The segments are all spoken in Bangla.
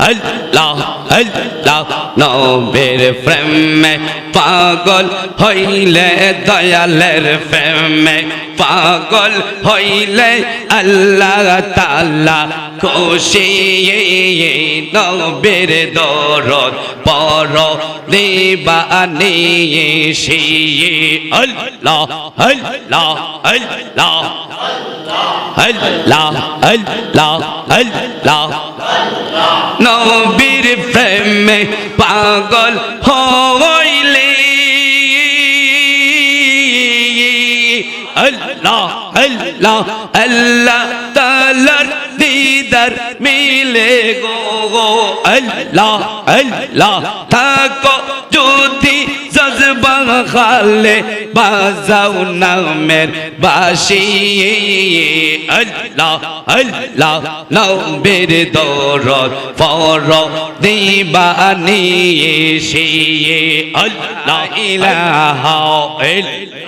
আল্লাহ আল্লাহ নবের প্রেমে পাগল হইলে দয়ালের প্রেমে পাগল হইলে আল্লাহ তাআলা খুশি নবের দরদ পর দিবানি সি আল্লাহ আল্লাহ আল্লাহ আল্লাহ আল্লাহ আল্লাহ। নবীর প্রেমে পাগল হইলে আল্লাহ আল্লাহ তালার দিদার মিলে গো গো আল্লাহ আল্লাহ থাকো যদি জজবা খালে বাজাও নামের বাসি আল্লাহ আল্লাহ নবের দরদ পর দিবানি সে আল্লাহ ইলাহা ইল্লাল্লাহ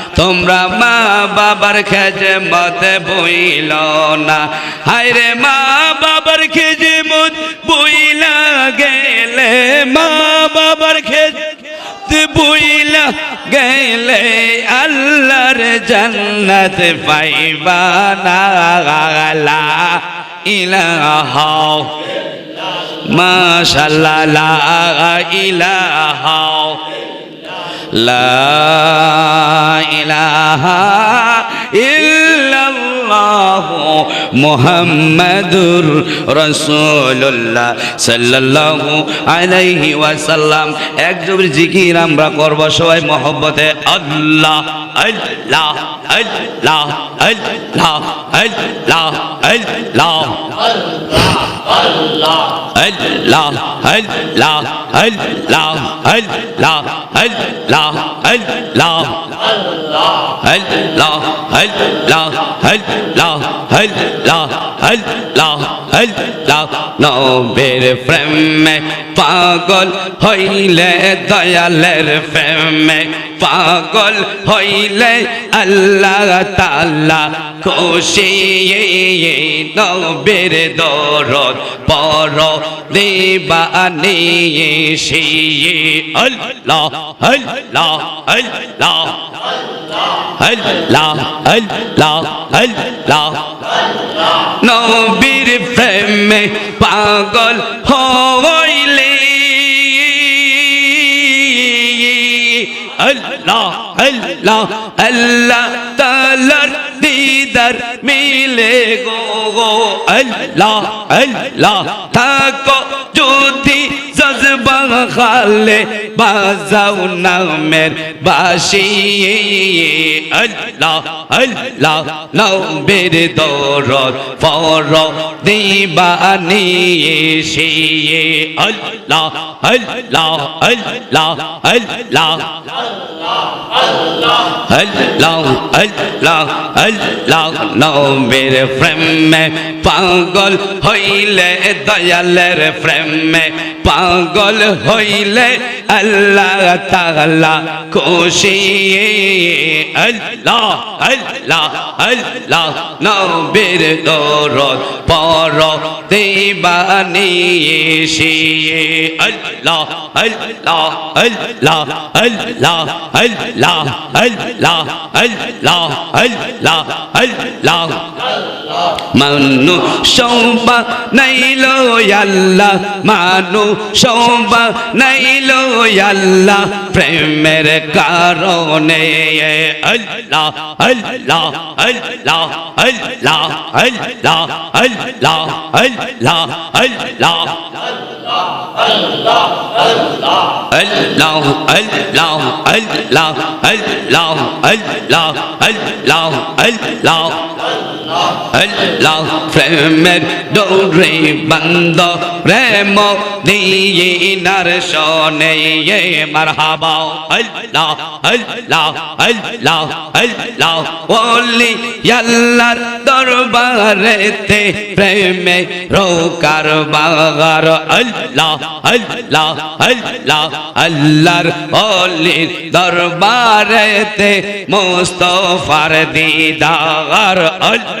তোমরা মা বাবার খেজে মত বইল না। হায়রে মা বাবার খেজে মত বইলা গেলে, মা বাবার খেজে বইলা গেলে আল্লাহর জান্নাত পাইবা না। লা ইলাহা মাশাল্লাহ লা ইলাহা লা ইলাহা ইল্লাল্লাহ মুহাম্মাদুর রাসূলুল্লাহ সাল্লাল্লাহু আলাইহি ওয়াসাল্লাম এক জোর জিকির আমরা করব সবাই মহব্বতে আল্লাহ আল্লাহ আল্লাহ আল্লাহ আল্লাহ আল্লাহ আল্লাহ আল্লাহ আল্লাহ আল্লাহ আল্লাহ আল্লাহ আল্লাহ নবের প্রেমে পাগল হইলে দয়ালের প্রেমে পাগল হইলে আল্লাহ তাআলা খুশি, নবের দরদ পর দিবানি আল্লাহ আল্লাহ আল্লাহ আল্লাহ নবীর প্রেমে পাগল হইলে। আল্লাহ আল্লাহ আল্লাহ তালার দিদার মিলে গো গো আল্লাহ আল্লাহ থাকো যদি জজবা খালে বাজাও নামের বাসি আল্লাহ আল্লাহ নবের দরদ পর দিবানি সে আল্লাহ আল্লাহ আল্লাহ আল্লাহ আল্লাহ আল্লাহ আল্লাহ নবের প্রেমে পাগল হইলে দয়ালের প্রেমে পাগল হইলে আল্লাহ তাআলা খুশি আল্লাহ আল্লাহ আল্লাহ নবের দরদ পর দিবানি সে আল্লাহ আল্লাহ আল্লাহ আল্লাহ আল্লাহ আল্লাহ আল্লাহ আল্লাহ আল্লাহ। মানু সৌবা নাইল আল্লাহ মানু সৌবা নাইল আল্লাহ প্রেমের কারণে আল্লাহ আল্লাহ আল্লাহ আল্লাহ আল্লাহ আল্লাহ আল্লাহ আল্লাহ আল্লাহ আল্লাহ আল্লাহ আল্লাহ আল্লাহ প্রেমের ডোরে বন্ধ প্রেম দিয়ে নার শোনে মারহাবা আল্লাহ আল্লাহ আল্লাহ আল্লাহ ওলি আল্লাহর দরবারেতে প্রেমে রোকার বাগার আল্লাহ আল্লাহ আল্লাহ আল্লাহর ওলির দরবারেতে মুস্তফার দিদার আল্লাহ